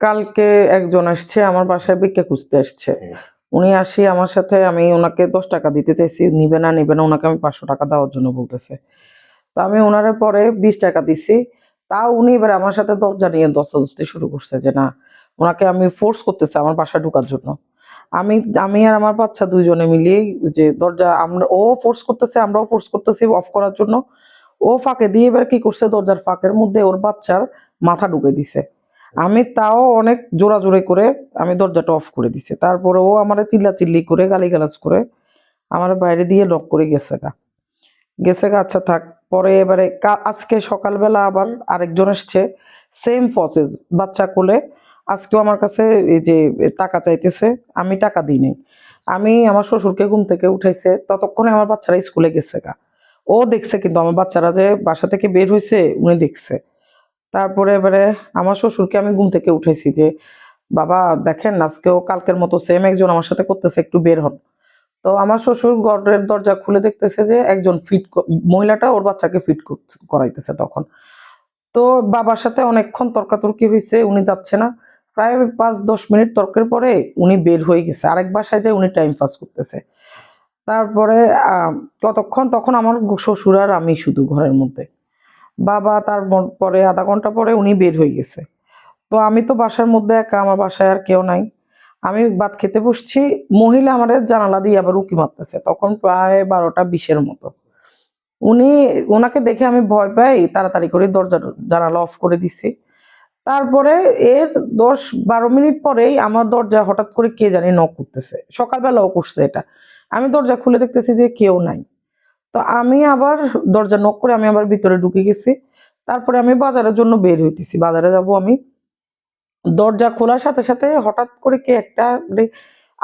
কালকে একজন আসছে আমার বাসায় ভিক্ষা খুঁজতে আসছে। উনি আসি আমার সাথে আমি ওনাকে দশ টাকা দিতে চাইছি নিবে না নিবে না ওনাকে আমি পাঁচশো টাকা দেওয়ার জন্য বলতেছে। তো আমি ওনারে পরে বিশ টাকা দিছি। তাও উনি এবার আমার সাথে দরজা নিয়ে দস্তাদস্তি শুরু করছে যে না ওনাকে আমি ফোর্স করতেছে আমার বাসায় ঢোকার জন্য। আমি আমি আর আমার বাচ্চা দুইজনে মিলিয়ে যে দরজা আমরা ও ফোর্স করতেছে আমরাও ফোর্স করতেছি অফ করার জন্য। ও ফাঁকে দিয়ে এবার কি করছে দরজার ফাঁকের মধ্যে ওর বাচ্চার মাথা ঢুকে দিছে। আমি তাও অনেক জোরাজোরি করে আমি দরজাটা অফ করে দিছে। তারপরে ও আমার চিল্লা চিল্লি করে, গালিগালাজ করে আমার বাইরে দিয়ে লক করে গেছে গা। গেছে গা আচ্ছা থাক, পরে এবারে আজকে সকালবেলা আবার আরেকজন এসছে সেম প্রসেস বাচ্চা কোলে। আজকেও আমার কাছে এই যে টাকা চাইতেছে, আমি টাকা দিই আমি আমার শ্বশুরকে ঘুম থেকে উঠাইছে, ততক্ষণে আমার বাচ্চারা স্কুলে গেছে গা। ও দেখছে কিন্তু আমার বাচ্চারা যে বাসা থেকে বের হয়েছে উনি দেখছে। তারপরে এবারে আমার শ্বশুরকে আমি ঘুম থেকে উঠেছি যে বাবা দেখেন আজকেও কালকের মতো সেম একজন আমার সাথে করতেছে একটু বের হন। তো আমার শ্বশুর ঘরের দরজা খুলে দেখতেছে যে একজন ফিট মহিলাটা ওর বাচ্চাকে ফিট করাইতেছে তখন। তো বাবার সাথে অনেকক্ষণ তর্কাতর্কি হয়েছে উনি যাচ্ছে না। প্রায় পাঁচ দশ মিনিট তর্কের পরে উনি বের হয়ে গেছে। আরেক বাসায় যায় উনি টাইম পাস করতেছে। তারপরে আহ, কতক্ষণ তখন আমার শ্বশুর আর আমি শুধু ঘরের মধ্যে। বাবা তার পরে আধা ঘণ্টা পরে উনি বের হয়ে গেছে। তো আমি তো বাসার মধ্যে একা, আমার বাসায় আর কেউ নাই। আমি ভাত খেতে বসছি, মহিলা আমাদের জানালা দিয়ে আবার উকি মারতেছে, তখন প্রায় বারোটা বিশের মতো। উনি ওনাকে দেখে আমি ভয় পাই, তাড়াতাড়ি করে দরজা, জানালা অফ করে দিছি। তারপরে এর দশ বারো মিনিট পরেই আমার দরজা হঠাৎ করে কে জানি নক করতেছে। সকালবেলাও করছে এটা। আমি দরজা খুলে দেখতেছি যে কেউ নাই। তো আমি আবার দরজা নক করে আমি আবার ভিতরে ঢুকে গেছি। তারপরে আমি বাজারের জন্য বের হইতেছি। বাজারে যাব আমি। দরজা খোলার সাথে সাথে হঠাৎ করে কে একটা মানে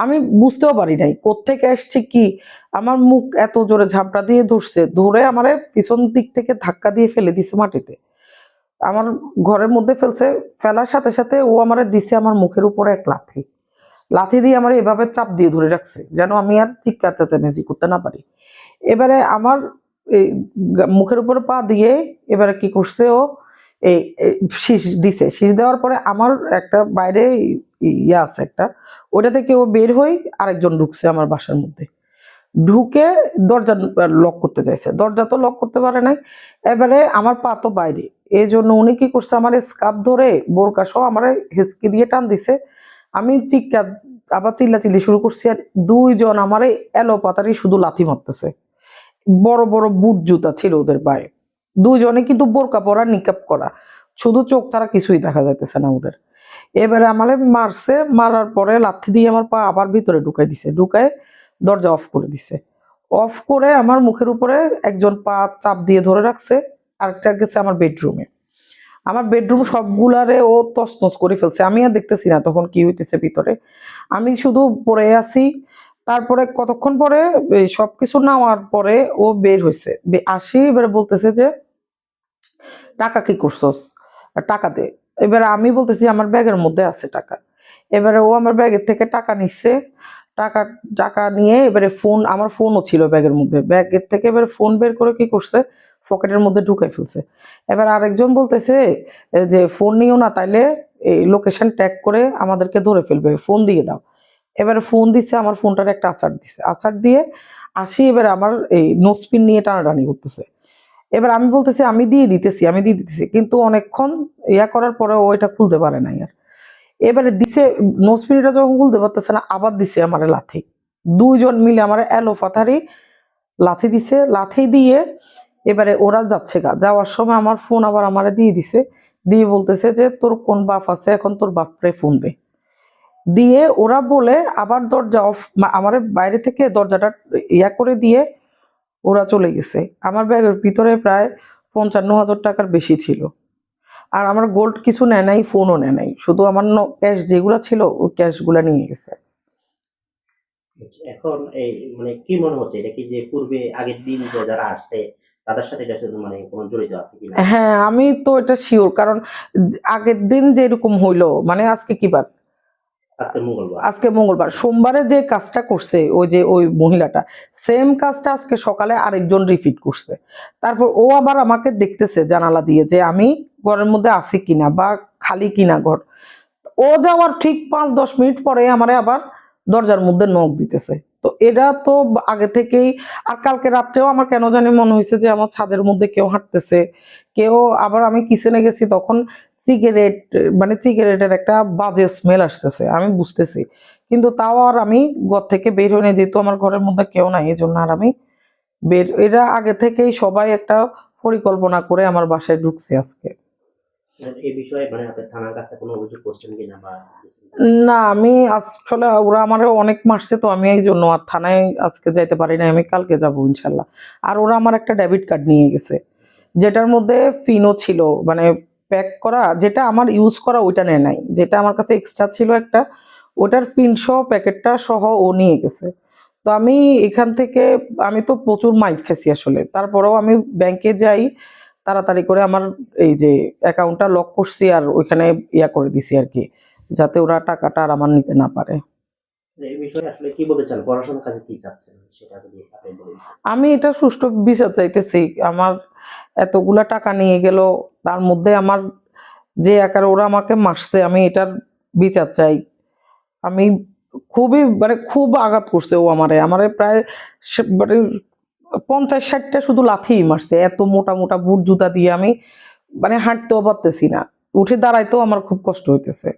আমি বুঝতেও পারি নাই, কোত্থেকে আসছে কি? আমার মুখ এত জোরে ঝাপটা দিয়ে ধরছে, ধরে আমার পিছন দিক থেকে ধাক্কা দিয়ে ফেলে দিছে মাটিতে। আমার ঘরের মধ্যে ফেলছে, ফেলার সাথে সাথে ও আমার দিছে আমার মুখের উপরে এক লাথি। লাথি দিয়ে আমার এভাবে চাপ দিয়ে ধরে রাখছে, যেন আমি আর চিৎকার চেঁচামেচি করতে না পারি। এবারে আমার এই মুখের উপরে পা দিয়ে এবারে কি করছে ও, এই শীষ দিছে। শীষ দেওয়ার পরে আমার একটা বাইরে ইয়ে আছে একটা, ওটা থেকে ও বের হই আরেকজন ঢুকছে আমার বাসার মধ্যে। ঢুকে দরজা লক করতে চাইছে। দরজা তো লক করতে পারে নাই। এবারে আমার পা তো বাইরে। এই জন্য উনি কি করছে, আমার স্কাপ ধরে বোরকা আমার হেঁচকি দিয়ে টান দিছে। আমি চিৎকার আবার চিল্লা চিল্লি শুরু করছি আর দুইজন আমার এলো পাতারি শুধু লাথি মারতেছে। বড় বড় বুট জুতা ছিল ওদের পায়ে। দুইজনে কিন্তু বোরকা পরা নিকাপ করা। শুধু চোখ ছাড়া কিছুই দেখা যাইতেছে না ওদের। এবারে আমারে মারছে, মারার পরে লাথি দিয়ে আমার পা আবার ভিতরে ঢুকাই দিছে। ঢুকায় দরজা অফ করে দিছে। অফ করে আমার মুখের উপরে একজন পা চাপ দিয়ে ধরে রাখছে, আরেকটা গেছে আমার বেডরুমে আমার বেডরুম সবগুলারে ও তছনছ করে ফেলছে। আমি আর দেখতেছি না তখন কি হইতেছে ভিতরে। আমি শুধু পড়ে আছি। তারপরে কতক্ষণ পরে এই সবকিছু নেওয়ার পরে ও বের হয়েছে আসি, এবারে বলতেছে যে, টাকা কি করছস? টাকা দে। এবারে আমি বলতেছি, আমার ব্যাগের মধ্যে আছে টাকা। এবারে ও আমার ব্যাগের থেকে টাকা নিচ্ছে টাকা টাকা নিয়ে এবারে ফোন, আমার ফোনও ছিল ব্যাগের মধ্যে। ব্যাগের থেকে এবারে ফোন বের করে কি করছে? পকেটের মধ্যে ঢুকাই ফেলছে। এবার আরেকজন বলতেছে যে ফোন নিও না, তাইলে এই লোকেশন ট্যাগ করে আমাদেরকে ধরে ফেলবে, ফোন দিয়ে দাও। এবারে ফোন দিছে, আমার ফোনটার একটা আচার দিছে। আচার দিয়ে আসি এবার আমার এই নোসপিন নিয়ে টানাটানি করতেছে। এবার আমি বলতেছি, আমি দিয়ে দিতেছি, আমি দিয়ে দিতেছি। কিন্তু অনেকক্ষণ ইয়া করার পরে ও এটা খুলতে পারে নাই আর। এবারে দিছে নোসপিনটা যখন খুলতে পারতেছে না, আবার দিছে আমার লাথি। দুইজন মিলে আমার এলো ফাথারি লাথি দিছে। লাথি দিয়ে এবারে ওরা যাচ্ছে গা। যাওয়ার সময় আমার ফোন আবার আমারে দিয়ে দিছে। দিয়ে বলতেছে যে, তোর কোন বাপ আছে? এখন তোর বাপরে ফোন দে। দিয়ে ওরা বলে, আবার দরজা অফ আমার বাইরে থেকে দরজাটা ইয়া করে দিয়ে ওরা চলে গেছে। আমার ব্যাগের ভিতরে প্রায় পঞ্চান্ন হাজার টাকার বেশি ছিল। আর আমার গোল্ড কিছু নেয় নাই ফোনও নেয় নাই। শুধু আমার ক্যাশ যেগুলো ছিল, ওই ক্যাশগুলো নিয়ে গেছে। এখন এই মানে কি মনে হচ্ছে? এটা কি যে পূর্বে আগের দিন যারা আসছে তাদের সাথে এটা মানে কোনো জড়িত আছে কিনা? হ্যাঁ আমি তো এটা শিওর কারণ আগের দিন যেরকম হইল মানে আজকে কি বার? আজকে মঙ্গলবার। আজকে মঙ্গলবার। সোমবারে যে কাজটা করছে ওই যে ওই মহিলাটা সেম কাজটা আজকে সকালে আরেকজন রিপিট করছে। তারপর ও আবার আমাকে দেখতেছে জানালা দিয়ে যে আমি ঘরের মধ্যে আছি কিনা বা খালি কিনা ঘর। ও যাওয়ার ঠিক পাঁচ দশ মিনিট পরে আমারে আবার দরজার মধ্যে নখ দিতেছে। এটা তো আগে থেকেই, আর কালকে রাত্রেও আমার কেন জানি মনে হয়েছে যে আমার ছাদের মধ্যে কেউ হাঁটতেছে। কেউ আবার আমি কিচেনে গেছি, তখন সিগারেট মানে সিগারেটের একটা বাজে স্মেল আসতেছে, আমি বুঝতেছি। কিন্তু তাও আর আমি ঘর থেকে বের হয়ে নিয়ে যেহেতু আমার ঘরের মধ্যে কেউ নাই এই জন্য আর আমি বের, এরা আগে থেকেই সবাই একটা পরিকল্পনা করে আমার বাসায় ঢুকছে আজকে। মানে বা না, আমি আসলে ওরা আমার অনেক মারছে তো আমি এই জন্য আর থানায় আজকে যাইতে পারি না আমি কালকে যাব ইনশাল্লাহ। আর ওরা আমার একটা ডেবিট কার্ড নিয়ে গেছে, যেটার মধ্যে ফিনও ছিল মানে প্যাক করা, যেটা আমার ইউজ করা ওইটা নেয় নাই, যেটা আমার কাছে এক্সট্রা ছিল একটা, ওটার ফিন সহ প্যাকেটটা সহ ও নিয়ে গেছে। তো আমি এখান থেকে, আমি তো প্রচুর মাইট খেয়েছি আসলে, তারপরেও আমি ব্যাংকে যাই তাড়াতাড়ি করে আমার এই যে অ্যাকাউন্টটা লক করছি আর ওইখানে ইয়া করে দিছি আর কি যাতে ওরা টাকাটা আর আমার নিতে না পারে। আমি এটা সুষ্ঠু বিচার চাইতেছি। আমার এতগুলা টাকা নিয়ে গেল তার মধ্যে আমার যে আকারে ওরা আমাকে মারছে আমি এটার বিচার চাই। আমি খুবই মানে খুব আঘাত করছে ও আমারে। আমারে প্রায় মানে পঞ্চাশ ষাটটা শুধু লাথিই মারছে এত মোটা মোটা বুট জুতা দিয়ে আমি মানে হাঁটতেও পারতেছি না উঠে দাঁড়াইতেও আমার খুব কষ্ট হইতেছে।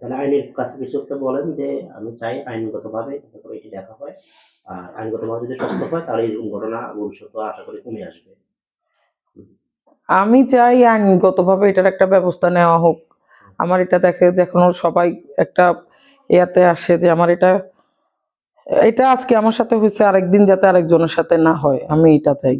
তাহলে আইনের কাছে কিছু একটা বলেন যে আমি চাই আইনগতভাবে করে এটি দেখা হয় আর আইনগতভাবে যদি সত্য হয় তাহলে এরকম ঘটনা ভবিষ্যতে আশা করি কমে আসবে। আমি চাই আইনগতভাবে এটার একটা ব্যবস্থা নেওয়া হোক। আমার এটা দেখে যখন সবাই একটা ইয়াতে আসে যে আমার এটা এটা আজকে আমার সাথে হয়েছে আরেকদিন যাতে আরেকজনের সাথে না হয় আমি এটা চাই।